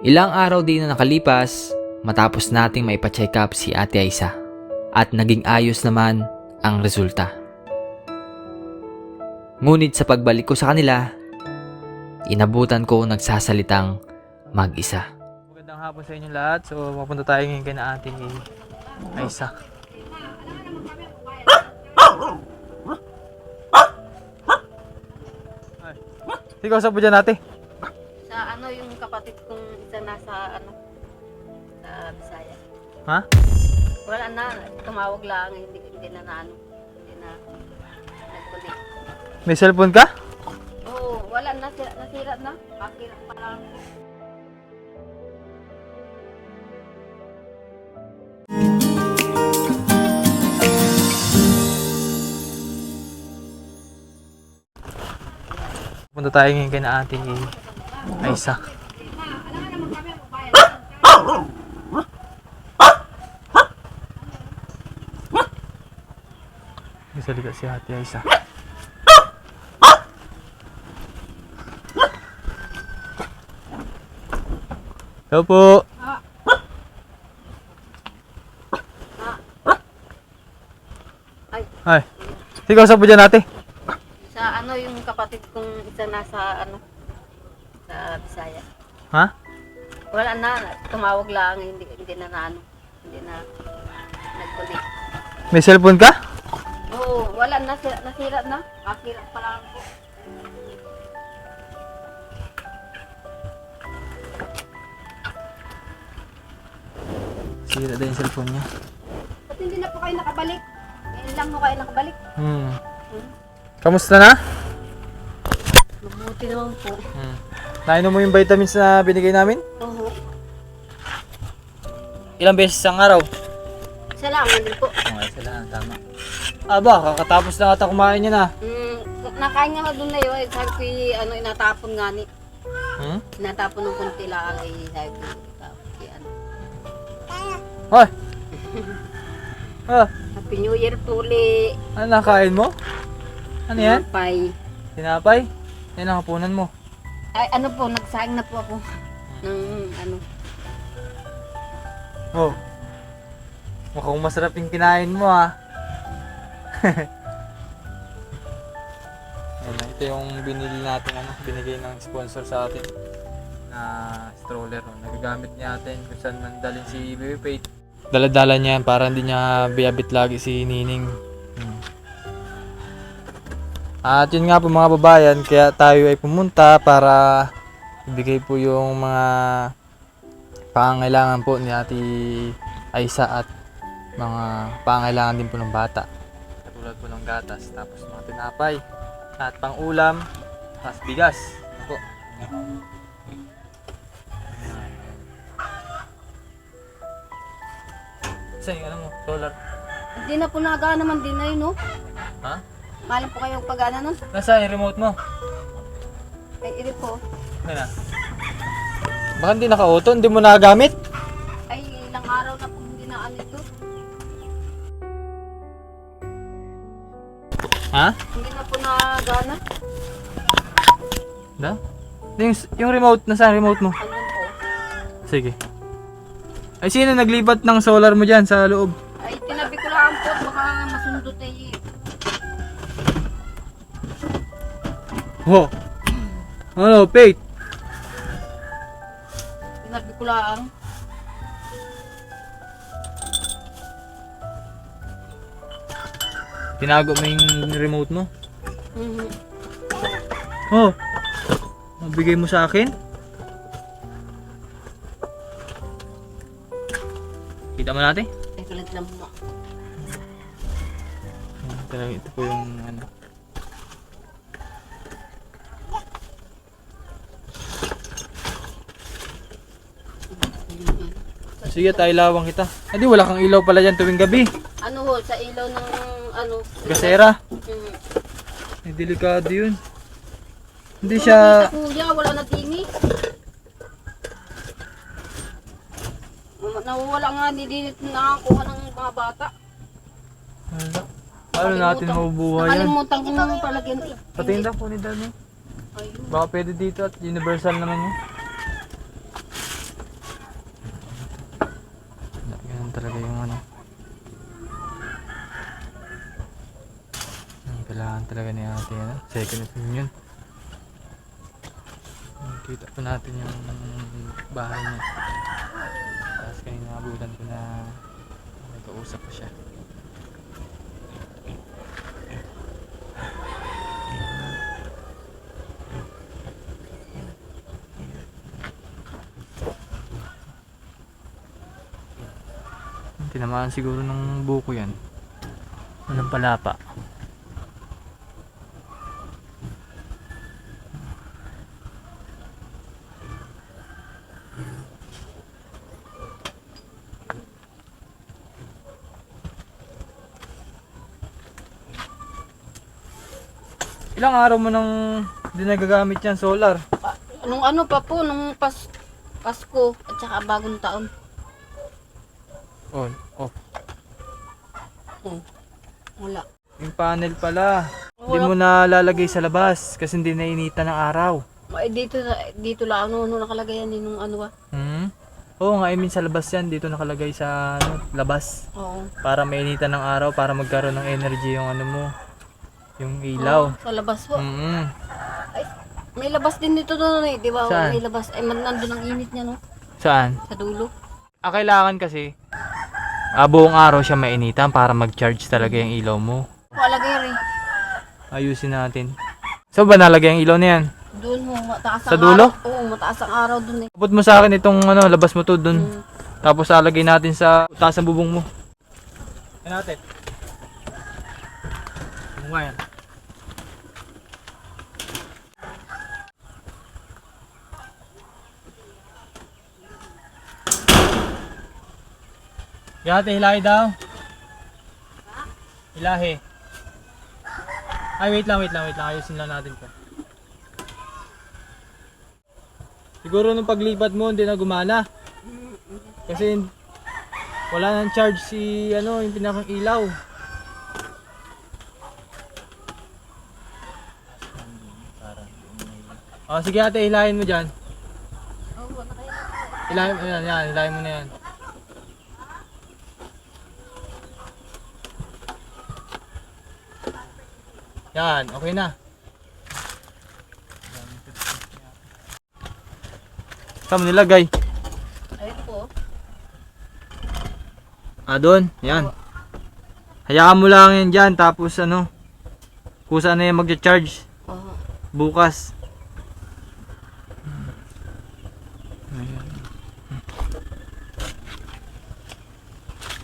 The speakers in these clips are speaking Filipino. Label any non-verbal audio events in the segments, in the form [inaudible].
Ilang araw din na nakalipas matapos nating maipa-check up si Ate Aisa at naging ayos naman ang resulta. Ngunit sa pagbalik ko sa kanila, inabutan ko nagsasalitang mag-isa. Magandang hapon sa inyo lahat. So, mapunta tayo ngayon kay na ating Aisa. Ay. Ikaw sa po dyan ate. Nasa ano sa Bisaya. Ha? Wala na, tumawag lang, hindi, hindi na na ano, hindi na nag-connect. May cellphone ka? Oo, wala na, nasira, nasira na. Pakira pa lang. Punta tayo ngayon kay na ating Aisa. May salita si Ate Aisa. Hello po. Ay, Ay. Ikaw sa po dyan ate. sa ano yung kapatid kong isa nasa ano sa Bisaya. Ha? Wala na, tumawag lang, hindi, hindi na na ano, hindi na nag-connect. May cellphone ka? Wala na, nasira, nasira na. Pakira pa lang po. Sira din yung cellphone niya. Ba't hindi na po kayo nakabalik? Ngayon lang mo kayo nakabalik. Hmm. Kamusta na? Mabuti naman po. Hmm. Nainom mo yung vitamins na binigay namin? Oo. Ilang beses ang araw? Salamat din po. Okay, sila tama. Aba, kakatapos na ata kumain niya na. Mm, nakain nga doon na yun. Eh, sabi ko, eh, ano, inatapon nga ni. Hmm? Inatapon ng kunti lang. Eh, sabi ko, si ano. Hoy! [laughs] Ah, Happy New Year po uli. ano nakain mo? Ano yan? Tinapay. Tinapay? Yan ang hapunan mo. Ay, ano po, nagsaing na po ako. Ng, ano, Oh. Mukhang masarap yung kinain mo ah. [laughs] Ayan, ito yung binili natin ano, binigay ng sponsor sa atin na stroller. No. Nagagamit niya natin kung saan man dalhin si Baby Faith. Daladala niya yan para hindi niya biabit lagi si Nining. Hmm. At yun nga po mga babayan, kaya tayo ay pumunta para ibigay po yung mga pangangailangan po ni Ate Aisa at mga pangangailangan din po ng bata. Po ng gatas, tapos mga tinapay, at pang-ulam, tapos bigas. Saan yung ano mo? Solar? hindi na po nagana naman din na yun, no? Ha? Malam po kayong pag-ana nun. Nasa yung remote mo? Ay, iri po. Ano na? Baka hindi naka-auto, hindi mo nagagamit? Ay, ilang araw na po hindi na ano ito. Ha? Hindi na po nagana. Da? Yung, yung remote, nasa remote mo? Andun po. Sige. Ay, sino naglipat ng solar mo dyan sa loob? Ay, tinabi ko lang po. Baka masundot eh. Ho! Ano, Pate? Tinabi ko lang. Tinago mo yung remote mo? Mhm. Oh! Mabigay mo sa akin? Kita mo natin? Ay, kulit lang mo. Ito, ito po yung ano. Sige, tayo lawang kita. Adi, wala kang ilaw pala dyan tuwing gabi. Ano ho, sa ilaw ng ano. Gasera? Mm. Eh, delikado yun. Hindi Ito, siya... Kuya, wala na tingi. Nawala nga, nilinit na kuha ng mga bata. Wala. Natin mabubuhay yan? Nakalimutan ko nung palagyan. Patinda po ni Dami. Baka pwede dito at universal naman yun. Ganun talaga yung ano. Kailangan talaga ni ate ano. Second opinion. Kita po natin yung bahay niya. Tapos kanina abutan ko na nagkausap ko siya. Tinamaan siguro ng buko yan. Walang palapa. Ilang araw mo nang di nagagamit yan solar? Pa- nung ano pa po, nung pas, Pasko at saka bagong taon. On, off. Oh, wala. Yung panel pala. Hindi mo na lalagay sa labas kasi hindi nainita ng araw. Ay, dito, na- dito lang, ano, ano nakalagay yan, eh, nung ano ba? Hmm? Oo nga, I mean sa labas yan. Dito nakalagay sa ano, labas. Oo. Para mainitan ng araw, para magkaroon ng energy yung ano mo. Yung ilaw. Oo, sa labas po. Mm Ay, may labas din dito doon eh, di ba? Saan? May labas. Ay, man, nandun ang init niya, no? Saan? Sa dulo. Ah, kailangan kasi ah, buong araw siya mainitan para mag-charge talaga yung ilaw mo. Palagay rin. Ayusin natin. So ba nalagay ang ilaw na yan? Doon ho, mataas Sa ang dulo? araw. Oo, mataas ang araw doon eh. Puput mo sa akin itong ano, labas mo to dun. Mm. Tapos alagay natin sa taas ng bubong mo. Yan natin. Bunga yan. Yate, hilahi daw. Hilahi. Ay, wait lang, wait lang, wait lang. Ayusin lang natin to. Siguro nung paglipat mo, hindi na gumana. Kasi wala nang charge si ano, yung pinakang ilaw. Oh, sige ate, hilahin mo dyan. Hilahin mo yan, yan, hilahin mo na yan. Yan, okay na. Saan mo nilagay? Ayun po. Ah, doon. Yan. Hayaan mo lang yan dyan. Tapos ano, kung saan na yan magcha-charge. Oo. Bukas. Ayan.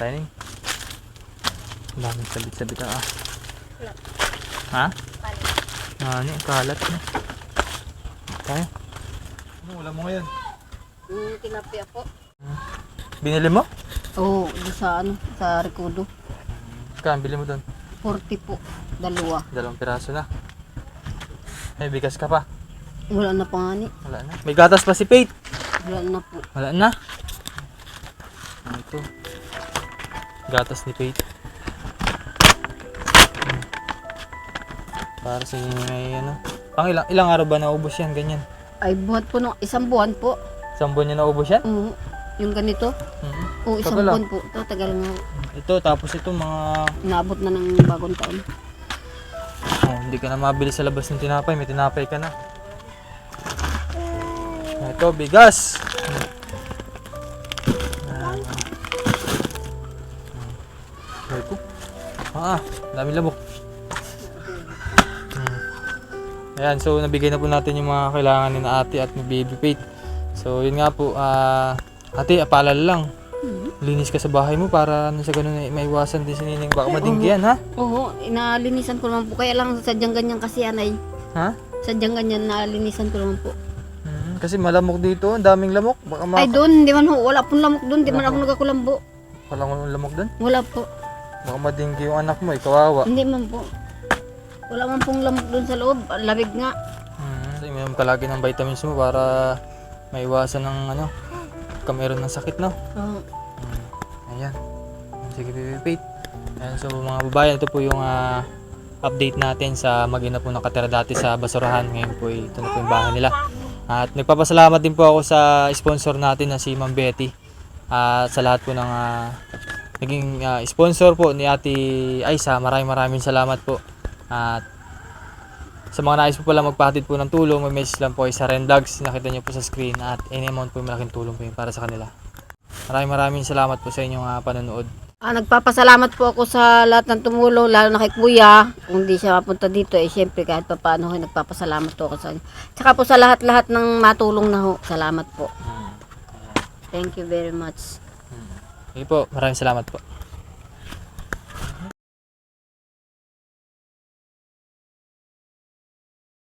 Tiny. Ang daming sabit-sabit ah. Ha? Ano, kalat na. Tayo. Ano, wala mo ngayon? Mm, tinapia po. Binili mo? Oo, doon sa ano, sa Recodo. Kaya, bili mo doon. 40 po. Dalawa. Dalawang piraso na. May bigas ka pa. Wala na pa nga ni. Wala na. May gatas pa si Pate. Wala na po. Wala na. Ano ito? Gatas ni Pate. Para sa inyo may ano. Pang ilang, ilang araw ba naubos yan? Ganyan. Ay, buwan po no. Isang buwan po. Isang buwan niya naubos yan? Oo. Yung ganito. Mhm. Oo, isang Tagal ah. buwan po. Ito, tagal nga. Ito, tapos ito mga... Inaabot na ng bagong taon. Oh, hindi ka na mabili sa labas ng tinapay. May tinapay ka na. Ito, bigas. Ko. Ah, dami labok. Ayan, so nabigay na po natin yung mga kailangan ni na ate at ni baby Pate. So, yun nga po, ah, ate, apalala lang. Linis ka sa bahay mo para ano sa ganun ay maiwasan din si Nining baka madinggi yan, ha? Oo, inalinisan ko naman po. Kaya lang sadyang ganyan kasi yan ay. Ha? Sadyang ganyan, nalinisan ko naman po. Mhm, Kasi malamok dito, ang daming lamok. Baka ma- Ay, doon, di man ho. Wala pong lamok doon. Di man ako nagkakulambo. Walang lamok doon. Wala po. Baka madinggi yung anak mo, eh, kawawa. Hindi man po. Wala man pong lamok doon sa loob. Ang Labig nga. Hmm, so, uminom ka lagi ng vitamins mo para maiwasan ng ano, ka meron ng sakit, no? Oo. Ayan. Sige, pipipit. Ayan, so mga babayan, ito po yung ah, update natin sa mag-ina po nakatira dati sa basurahan. Ngayon po, ito na po yung bahay nila. At nagpapasalamat din po ako sa sponsor natin na si Ma'am Betty. At sa lahat po ng ah, naging ah, sponsor po ni Ate Aisa, maraming maraming salamat po. At sa mga nais po pala magpahatid po ng tulong, may message lang po ay sa Rendags, nakita nyo po sa screen at any amount po yung malaking tulong po yun para sa kanila. Maraming maraming salamat po sa inyong ah, panonood. Ah, nagpapasalamat po ako sa lahat ng tumulong, lalo na kay Kuya. Kung di siya mapunta dito, eh syempre kahit pa paano, eh, nagpapasalamat po ako sa Tsaka po sa lahat-lahat ng matulong na ho, salamat po. Thank you very much. Sige po, maraming salamat po.